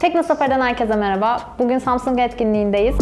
Tekno Safari'den herkese merhaba. Bugün Samsung etkinliğindeyiz.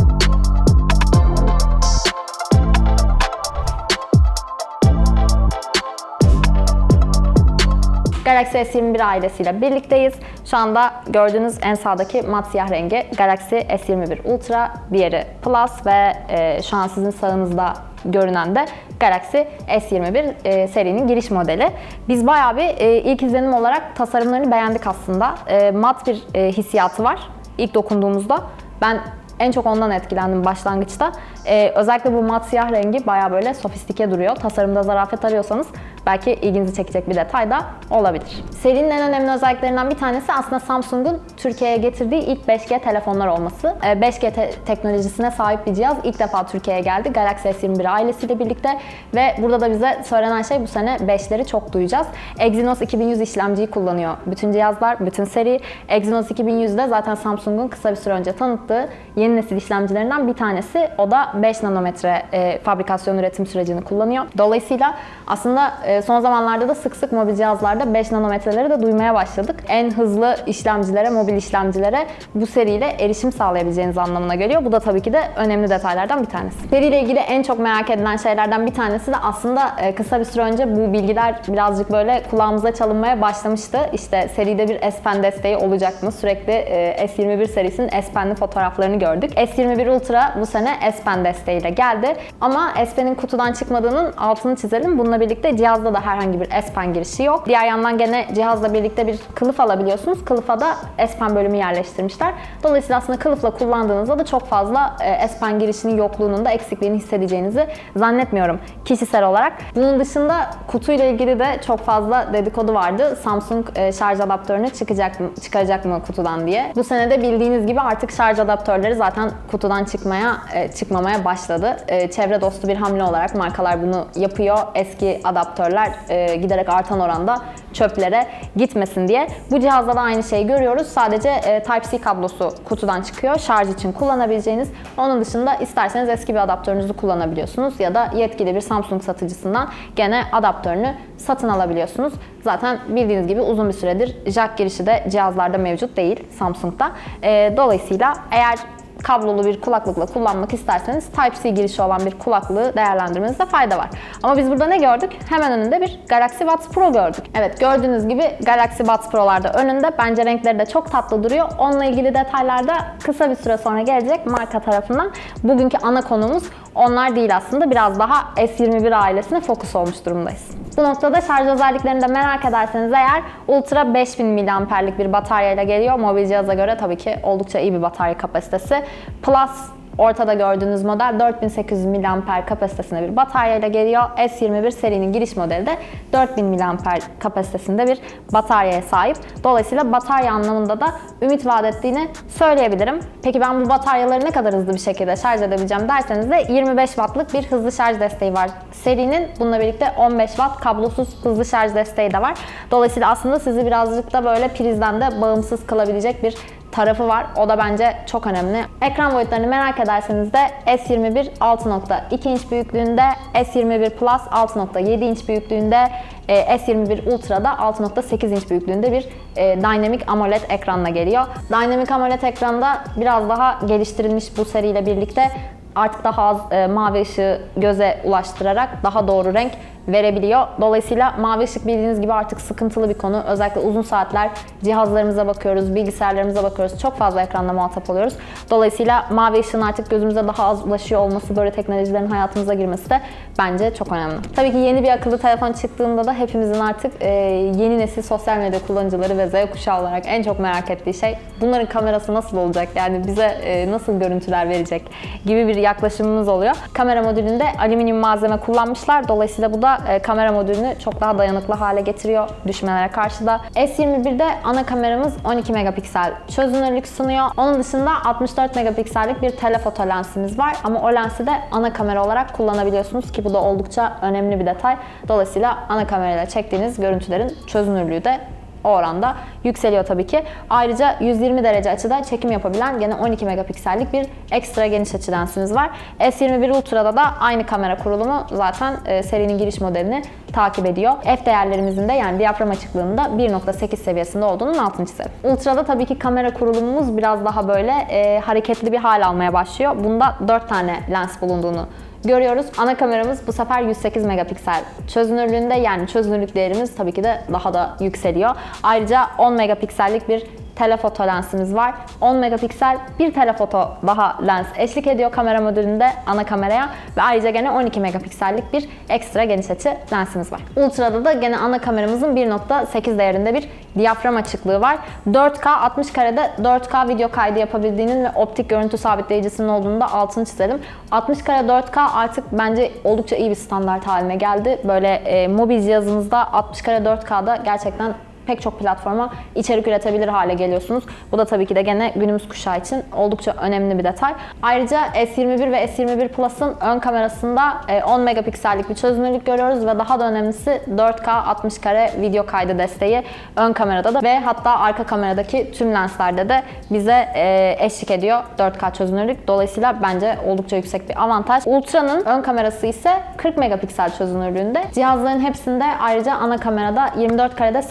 Galaxy S21 ailesiyle birlikteyiz. Şu anda gördüğünüz en sağdaki mat siyah rengi Galaxy S21 Ultra, diğeri Plus ve e, şu an sizin sağınızda görünen de Galaxy S21 e, serinin giriş modeli. Biz bayağı bir e, ilk izlenim olarak tasarımlarını beğendik aslında. E, mat bir e, hissiyatı var ilk dokunduğumuzda. Ben en çok ondan etkilendim başlangıçta. Ee, özellikle bu mat siyah rengi bayağı böyle sofistike duruyor. Tasarımda zarafet arıyorsanız belki ilginizi çekecek bir detay da olabilir. Serinin en önemli özelliklerinden bir tanesi aslında Samsung'un Türkiye'ye getirdiği ilk 5G telefonlar olması. Ee, 5G te- teknolojisine sahip bir cihaz ilk defa Türkiye'ye geldi. Galaxy S21 ailesiyle birlikte ve burada da bize söylenen şey bu sene 5'leri çok duyacağız. Exynos 2100 işlemciyi kullanıyor bütün cihazlar, bütün seri. Exynos 2100 de zaten Samsung'un kısa bir süre önce tanıttığı yeni nesil işlemcilerinden bir tanesi. O da 5 nanometre e, fabrikasyon üretim sürecini kullanıyor. Dolayısıyla aslında e, son zamanlarda da sık sık mobil cihazlarda 5 nanometreleri de duymaya başladık. En hızlı işlemcilere, mobil işlemcilere bu seriyle erişim sağlayabileceğiniz anlamına geliyor. Bu da tabii ki de önemli detaylardan bir tanesi. Seriyle ilgili en çok merak edilen şeylerden bir tanesi de aslında e, kısa bir süre önce bu bilgiler birazcık böyle kulağımıza çalınmaya başlamıştı. İşte seride bir S Pen desteği olacak mı? Sürekli e, S21 serisinin S Pen'li fotoğraflarını gördük. S21 Ultra bu sene S Pen desteğiyle geldi. Ama S Pen'in kutudan çıkmadığının altını çizelim. Bununla birlikte cihazda da herhangi bir S Pen girişi yok. Diğer yandan gene cihazla birlikte bir kılıf alabiliyorsunuz. Kılıfa da S Pen bölümü yerleştirmişler. Dolayısıyla aslında kılıfla kullandığınızda da çok fazla e, S Pen girişinin yokluğunun da eksikliğini hissedeceğinizi zannetmiyorum kişisel olarak. Bunun dışında kutuyla ilgili de çok fazla dedikodu vardı. Samsung e, şarj adaptörünü çıkacak mı, çıkaracak mı kutudan diye. Bu sene de bildiğiniz gibi artık şarj adaptörleri zaten kutudan çıkmaya e, çıkmamaya başladı. Çevre dostu bir hamle olarak markalar bunu yapıyor. Eski adaptörler e, giderek artan oranda çöplere gitmesin diye. Bu cihazda da aynı şeyi görüyoruz. Sadece e, Type-C kablosu kutudan çıkıyor. Şarj için kullanabileceğiniz. Onun dışında isterseniz eski bir adaptörünüzü kullanabiliyorsunuz ya da yetkili bir Samsung satıcısından gene adaptörünü satın alabiliyorsunuz. Zaten bildiğiniz gibi uzun bir süredir jack girişi de cihazlarda mevcut değil Samsung'da. E, dolayısıyla eğer kablolu bir kulaklıkla kullanmak isterseniz Type-C girişi olan bir kulaklığı değerlendirmenizde fayda var. Ama biz burada ne gördük? Hemen önünde bir Galaxy Buds Pro gördük. Evet gördüğünüz gibi Galaxy Buds Pro'larda önünde. Bence renkleri de çok tatlı duruyor. Onunla ilgili detaylar da kısa bir süre sonra gelecek marka tarafından. Bugünkü ana konumuz onlar değil aslında. Biraz daha S21 ailesine fokus olmuş durumdayız. Bu noktada şarj özelliklerini de merak ederseniz eğer Ultra 5000 mAh'lik bir bataryayla geliyor. Mobil cihaza göre tabii ki oldukça iyi bir batarya kapasitesi. Plus Ortada gördüğünüz model 4800 mAh kapasitesinde bir bataryayla geliyor. S21 serinin giriş modeli de 4000 mAh kapasitesinde bir bataryaya sahip. Dolayısıyla batarya anlamında da ümit vaat ettiğini söyleyebilirim. Peki ben bu bataryaları ne kadar hızlı bir şekilde şarj edebileceğim derseniz de 25 wattlık bir hızlı şarj desteği var. Serinin bununla birlikte 15 watt kablosuz hızlı şarj desteği de var. Dolayısıyla aslında sizi birazcık da böyle prizden de bağımsız kılabilecek bir tarafı var. O da bence çok önemli. Ekran boyutlarını merak ederseniz de S21 6.2 inç büyüklüğünde, S21 Plus 6.7 inç büyüklüğünde, e, S21 Ultra'da 6.8 inç büyüklüğünde bir e, Dynamic AMOLED ekranla geliyor. Dynamic AMOLED ekranda biraz daha geliştirilmiş bu seriyle birlikte artık daha az e, mavi ışığı göze ulaştırarak daha doğru renk verebiliyor. Dolayısıyla mavi ışık bildiğiniz gibi artık sıkıntılı bir konu. Özellikle uzun saatler cihazlarımıza bakıyoruz, bilgisayarlarımıza bakıyoruz. Çok fazla ekranla muhatap oluyoruz. Dolayısıyla mavi ışığın artık gözümüze daha az ulaşıyor olması, böyle teknolojilerin hayatımıza girmesi de bence çok önemli. Tabii ki yeni bir akıllı telefon çıktığında da hepimizin artık e, yeni nesil sosyal medya kullanıcıları ve Z kuşağı olarak en çok merak ettiği şey bunların kamerası nasıl olacak? Yani bize e, nasıl görüntüler verecek gibi bir yaklaşımımız oluyor. Kamera modülünde alüminyum malzeme kullanmışlar. Dolayısıyla bu da e, kamera modülünü çok daha dayanıklı hale getiriyor düşmelere karşı da. S21'de ana kameramız 12 megapiksel çözünürlük sunuyor. Onun dışında 64 megapiksellik bir telefoto lensimiz var ama o lensi de ana kamera olarak kullanabiliyorsunuz ki bu da oldukça önemli bir detay. Dolayısıyla ana kamerayla çektiğiniz görüntülerin çözünürlüğü de o oranda yükseliyor tabii ki. Ayrıca 120 derece açıda çekim yapabilen gene 12 megapiksellik bir ekstra geniş açı lensimiz var. S21 Ultra'da da aynı kamera kurulumu zaten e, serinin giriş modelini takip ediyor. F değerlerimizin de yani diyafram açıklığında 1.8 seviyesinde olduğunun altını çizelim. Ultra'da tabii ki kamera kurulumumuz biraz daha böyle e, hareketli bir hal almaya başlıyor. Bunda 4 tane lens bulunduğunu görüyoruz. Ana kameramız bu sefer 108 megapiksel çözünürlüğünde yani çözünürlük değerimiz tabii ki de daha da yükseliyor. Ayrıca 10 megapiksellik bir telefoto lensimiz var. 10 megapiksel bir telefoto daha lens eşlik ediyor kamera modülünde ana kameraya ve ayrıca gene 12 megapiksellik bir ekstra geniş açı lensimiz var. Ultra'da da gene ana kameramızın 1.8 değerinde bir diyafram açıklığı var. 4K 60 karede 4K video kaydı yapabildiğinin ve optik görüntü sabitleyicisinin olduğunu da altını çizelim. 60 kare 4K artık bence oldukça iyi bir standart haline geldi. Böyle e, mobil cihazınızda 60 kare 4K'da gerçekten pek çok platforma içerik üretebilir hale geliyorsunuz. Bu da tabii ki de gene günümüz kuşağı için oldukça önemli bir detay. Ayrıca S21 ve S21 Plus'ın ön kamerasında e, 10 megapiksellik bir çözünürlük görüyoruz ve daha da önemlisi 4K 60 kare video kaydı desteği ön kamerada da ve hatta arka kameradaki tüm lenslerde de bize e, eşlik ediyor 4K çözünürlük. Dolayısıyla bence oldukça yüksek bir avantaj. Ultra'nın ön kamerası ise 40 megapiksel çözünürlüğünde. Cihazların hepsinde ayrıca ana kamerada 24 karede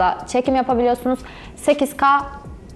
8K'da çekim yapabiliyorsunuz. 8K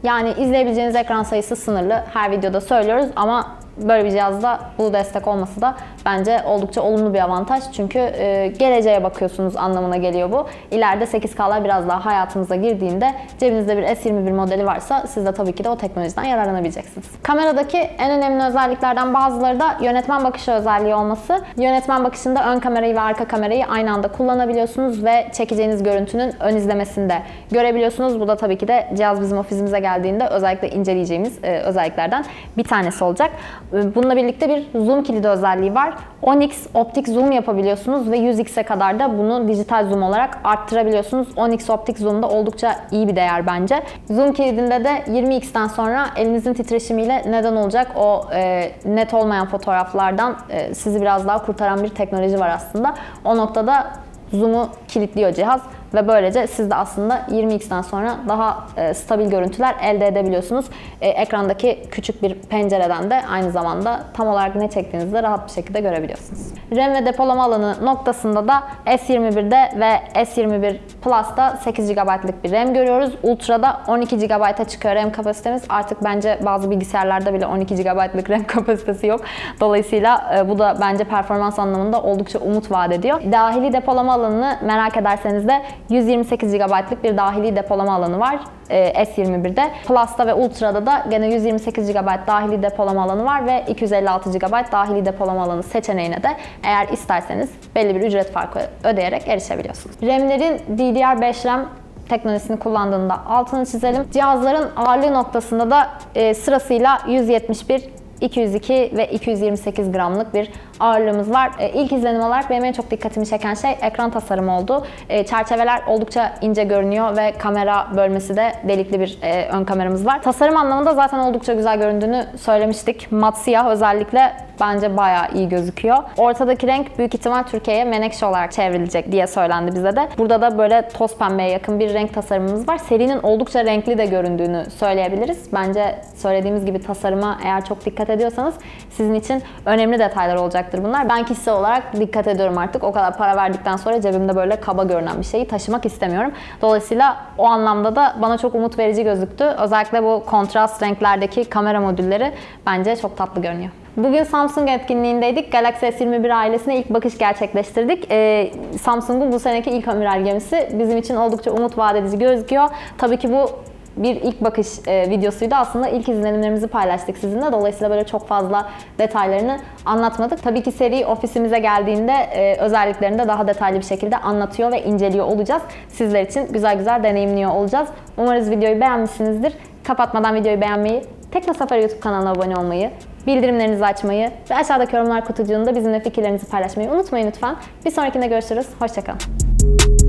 yani izleyebileceğiniz ekran sayısı sınırlı. Her videoda söylüyoruz ama böyle bir cihazda bu destek olması da bence oldukça olumlu bir avantaj. Çünkü e, geleceğe bakıyorsunuz anlamına geliyor bu. İleride 8K'lar biraz daha hayatımıza girdiğinde cebinizde bir S21 modeli varsa siz de tabii ki de o teknolojiden yararlanabileceksiniz. Kameradaki en önemli özelliklerden bazıları da yönetmen bakışı özelliği olması. Yönetmen bakışında ön kamerayı ve arka kamerayı aynı anda kullanabiliyorsunuz ve çekeceğiniz görüntünün ön izlemesini de görebiliyorsunuz. Bu da tabii ki de cihaz bizim ofisimize geldiğinde özellikle inceleyeceğimiz e, özelliklerden bir tanesi olacak. Bununla birlikte bir zoom kilidi özelliği var. 10x optik zoom yapabiliyorsunuz ve 100x'e kadar da bunu dijital zoom olarak arttırabiliyorsunuz. 10x optik zoom'da oldukça iyi bir değer bence. Zoom kilidinde de 20x'ten sonra elinizin titreşimiyle neden olacak o e, net olmayan fotoğraflardan e, sizi biraz daha kurtaran bir teknoloji var aslında. O noktada zoom'u kilitliyor cihaz ve böylece siz de aslında 20x'ten sonra daha e, stabil görüntüler elde edebiliyorsunuz. E, ekrandaki küçük bir pencereden de aynı zamanda tam olarak ne çektiğinizi de rahat bir şekilde görebiliyorsunuz. RAM ve depolama alanı noktasında da S21'de ve S21 Plus'ta 8 GB'lık bir RAM görüyoruz. Ultra'da 12 GB'a çıkıyor RAM kapasitemiz. Artık bence bazı bilgisayarlarda bile 12 GB'lık RAM kapasitesi yok. Dolayısıyla e, bu da bence performans anlamında oldukça umut vaat ediyor. Dahili depolama alanını merak ederseniz de 128 GB'lık bir dahili depolama alanı var e, S21'de. Plus'ta ve Ultra'da da gene 128 GB dahili depolama alanı var ve 256 GB dahili depolama alanı seçeneğine de eğer isterseniz belli bir ücret farkı ödeyerek erişebiliyorsunuz. RAM'lerin DDR5 RAM teknolojisini kullandığında altını çizelim. Cihazların ağırlığı noktasında da e, sırasıyla 171, 202 ve 228 gramlık bir ağırlığımız var. E, ilk izlenim olarak benim en çok dikkatimi çeken şey ekran tasarımı oldu. E, çerçeveler oldukça ince görünüyor ve kamera bölmesi de delikli bir e, ön kameramız var. Tasarım anlamında zaten oldukça güzel göründüğünü söylemiştik. Mat siyah özellikle bence bayağı iyi gözüküyor. Ortadaki renk büyük ihtimal Türkiye'ye menekşe olarak çevrilecek diye söylendi bize de. Burada da böyle toz pembeye yakın bir renk tasarımımız var. Serinin oldukça renkli de göründüğünü söyleyebiliriz. Bence söylediğimiz gibi tasarıma eğer çok dikkat ediyorsanız sizin için önemli detaylar olacaktır bunlar. Ben kişisel olarak dikkat ediyorum artık. O kadar para verdikten sonra cebimde böyle kaba görünen bir şeyi taşımak istemiyorum. Dolayısıyla o anlamda da bana çok umut verici gözüktü. Özellikle bu kontrast renklerdeki kamera modülleri bence çok tatlı görünüyor. Bugün Samsung etkinliğindeydik. Galaxy S21 ailesine ilk bakış gerçekleştirdik. Ee, Samsung'un bu seneki ilk amiral gemisi bizim için oldukça umut vaat gözüküyor. Tabii ki bu bir ilk bakış e, videosuydu. Aslında ilk izlenimlerimizi paylaştık sizinle. Dolayısıyla böyle çok fazla detaylarını anlatmadık. Tabii ki seri ofisimize geldiğinde e, özelliklerini de daha detaylı bir şekilde anlatıyor ve inceliyor olacağız. Sizler için güzel güzel deneyimliyor olacağız. Umarız videoyu beğenmişsinizdir. Kapatmadan videoyu beğenmeyi, Tekno Safari YouTube kanalına abone olmayı, bildirimlerinizi açmayı ve aşağıdaki yorumlar kutucuğunda bizimle fikirlerinizi paylaşmayı unutmayın lütfen. Bir sonrakinde görüşürüz. Hoşçakalın.